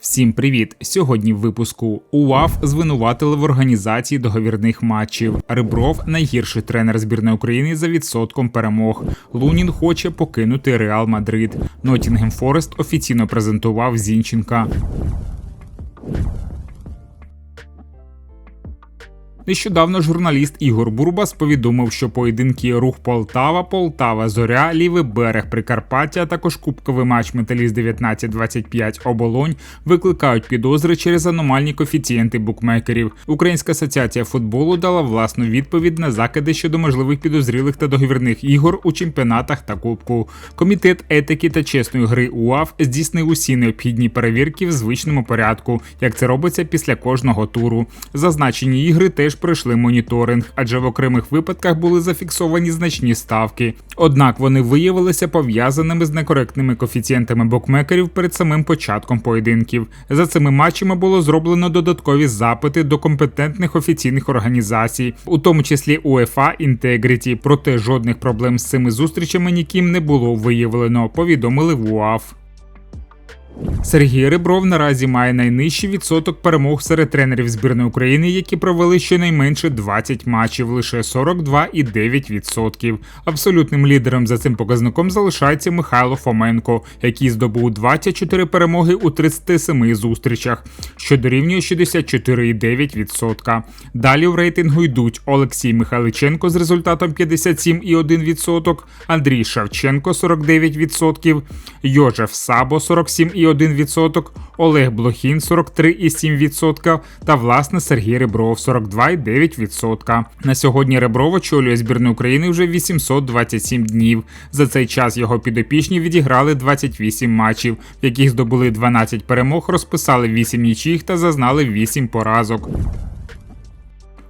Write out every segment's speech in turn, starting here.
Всім привіт! Сьогодні в випуску УАФ звинуватили в організації договірних матчів. Рибров найгірший тренер збірної України за відсотком перемог. Лунін хоче покинути Реал Мадрид. Нотінгем Форест офіційно презентував Зінченка. Нещодавно журналіст Ігор Бурбас повідомив, що поєдинки рух Полтава, Полтава, Зоря, Лівий берег Прикарпаття, а також кубковий матч Металіст 1925 Оболонь викликають підозри через аномальні коефіцієнти букмекерів. Українська асоціація футболу дала власну відповідь на закиди щодо можливих підозрілих та договірних ігор у чемпіонатах та кубку. Комітет етики та чесної гри УАФ здійснив усі необхідні перевірки в звичному порядку, як це робиться після кожного туру. Зазначені ігри теж пройшли моніторинг, адже в окремих випадках були зафіксовані значні ставки. Однак вони виявилися пов'язаними з некоректними коефіцієнтами букмекерів перед самим початком поєдинків. За цими матчами було зроблено додаткові запити до компетентних офіційних організацій, у тому числі UEFA Integrity, Проте жодних проблем з цими зустрічами ніким не було виявлено. Повідомили в УАФ. Сергій Ребров наразі має найнижчий відсоток перемог серед тренерів збірної України, які провели щонайменше 20 матчів, лише 42,9%. Абсолютним лідером за цим показником залишається Михайло Фоменко, який здобув 24 перемоги у 37 зустрічах, що дорівнює 64,9%. Далі в рейтингу йдуть Олексій Михайличенко з результатом 57,1%, Андрій Шавченко 49%, Йожеф Сабо 47,1%. 41%, Олег Блохін 43,7% та власне Сергій Ребров 42,9%. На сьогодні Ребров очолює збірну України вже 827 днів. За цей час його підопічні відіграли 28 матчів, в яких здобули 12 перемог, розписали 8 нічих та зазнали 8 поразок.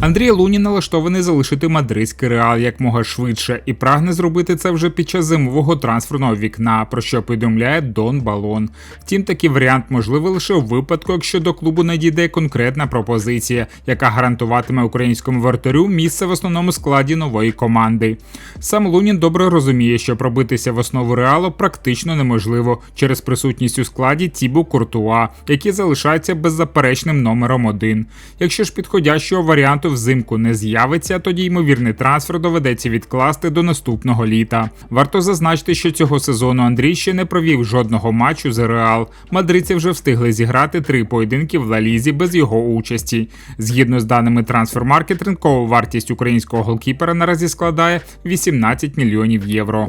Андрій Лунін налаштований залишити мадридський реал якмога швидше і прагне зробити це вже під час зимового трансферного вікна, про що повідомляє Дон Балон. Втім, такий варіант можливий лише у випадку, якщо до клубу надійде конкретна пропозиція, яка гарантуватиме українському вартарю місце в основному складі нової команди. Сам Лунін добре розуміє, що пробитися в основу реалу практично неможливо через присутність у складі Тібу Куртуа, який залишається беззаперечним номером один. Якщо ж підходящого варіанту взимку не з'явиться, тоді ймовірний трансфер доведеться відкласти до наступного літа. Варто зазначити, що цього сезону Андрій ще не провів жодного матчу з Реал. Мадридці вже встигли зіграти три поєдинки в Лалізі без його участі. Згідно з даними трансфермаркет, ринкова вартість українського голкіпера наразі складає 18 мільйонів євро.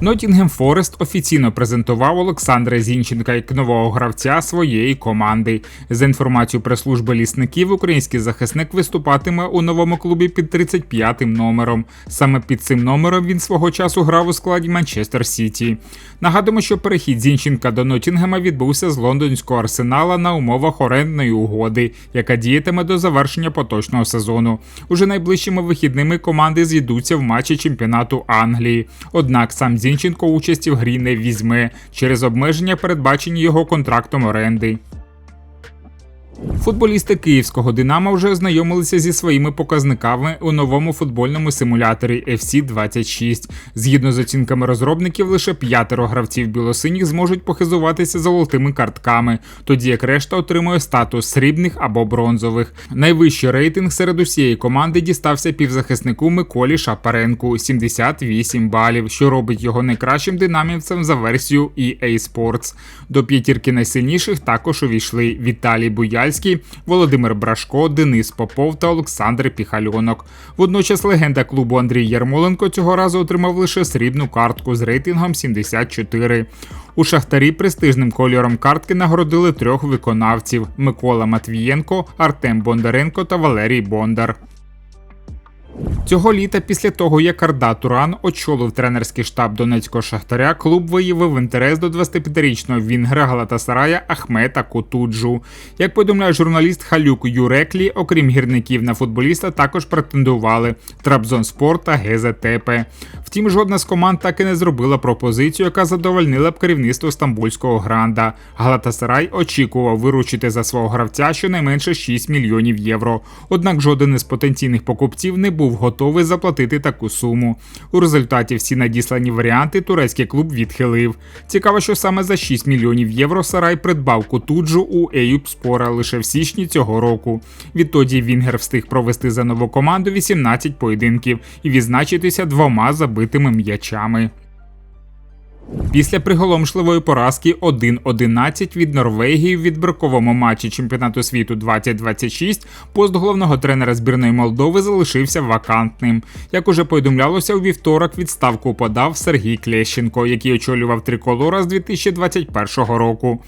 Нотінгем Форест офіційно презентував Олександра Зінченка як нового гравця своєї команди. За інформацією прес-служби лісників, український захисник виступатиме у новому клубі під 35-м номером. Саме під цим номером він свого часу грав у складі Манчестер Сіті. Нагадуємо, що перехід Зінченка до Нотінгема відбувся з лондонського арсенала на умовах орендної угоди, яка діятиме до завершення поточного сезону. Уже найближчими вихідними команди з'їдуться в матчі чемпіонату Англії. Однак сам Зінченко участі в грі не візьме через обмеження, передбачені його контрактом оренди. Футболісти київського Динамо вже ознайомилися зі своїми показниками у новому футбольному симуляторі FC 26. Згідно з оцінками розробників, лише п'ятеро гравців білосиніх зможуть похизуватися золотими картками, тоді як решта отримує статус срібних або бронзових. Найвищий рейтинг серед усієї команди дістався півзахиснику Миколі Шапаренку 78 балів, що робить його найкращим динамівцем за версією EA Sports. До п'ятірки найсильніших також увійшли Віталій Буяль Ковальський, Володимир Брашко, Денис Попов та Олександр Піхальонок. Водночас легенда клубу Андрій Ярмоленко цього разу отримав лише срібну картку з рейтингом 74. У Шахтарі престижним кольором картки нагородили трьох виконавців: Микола Матвієнко, Артем Бондаренко та Валерій Бондар. Цього літа, після того, як Арда Туран очолив тренерський штаб донецького шахтаря, клуб виявив інтерес до 25-річного вінгера Галатасарая Ахмета Кутуджу. Як повідомляє журналіст Халюк Юреклі, окрім гірників на футболіста, також претендували Трабзонспорт та ГЗТП. Втім, жодна з команд так і не зробила пропозицію, яка задовольнила б керівництво стамбульського гранда. Галатасарай очікував виручити за свого гравця щонайменше 6 мільйонів євро. Однак жоден із потенційних покупців не був готовий заплатити таку суму. У результаті всі надіслані варіанти турецький клуб відхилив. Цікаво, що саме за 6 мільйонів євро Сарай придбав кутуджу у Еюб Спора лише в січні цього року. Відтоді Вінгер встиг провести за нову команду 18 поєдинків і відзначитися двома забитими м'ячами. Після приголомшливої поразки 1-11 від Норвегії в відбірковому матчі чемпіонату світу 2026 пост головного тренера збірної Молдови залишився вакантним. Як уже повідомлялося, у вівторок відставку подав Сергій Клещенко, який очолював триколора з 2021 року.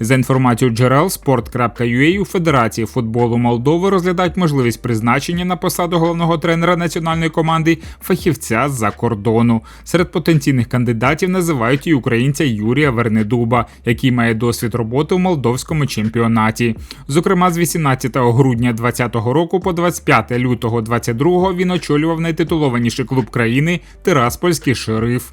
За інформацією джерел sport.ua у Федерації футболу Молдови розглядають можливість призначення на посаду головного тренера національної команди фахівця з-за кордону. Серед потенційних кандидатів називають і українця Юрія Вернедуба, який має досвід роботи у молдовському чемпіонаті. Зокрема, з 18 грудня 2020 року по 25 лютого 2022 він очолював найтитулованіший клуб країни Тираспольський шериф.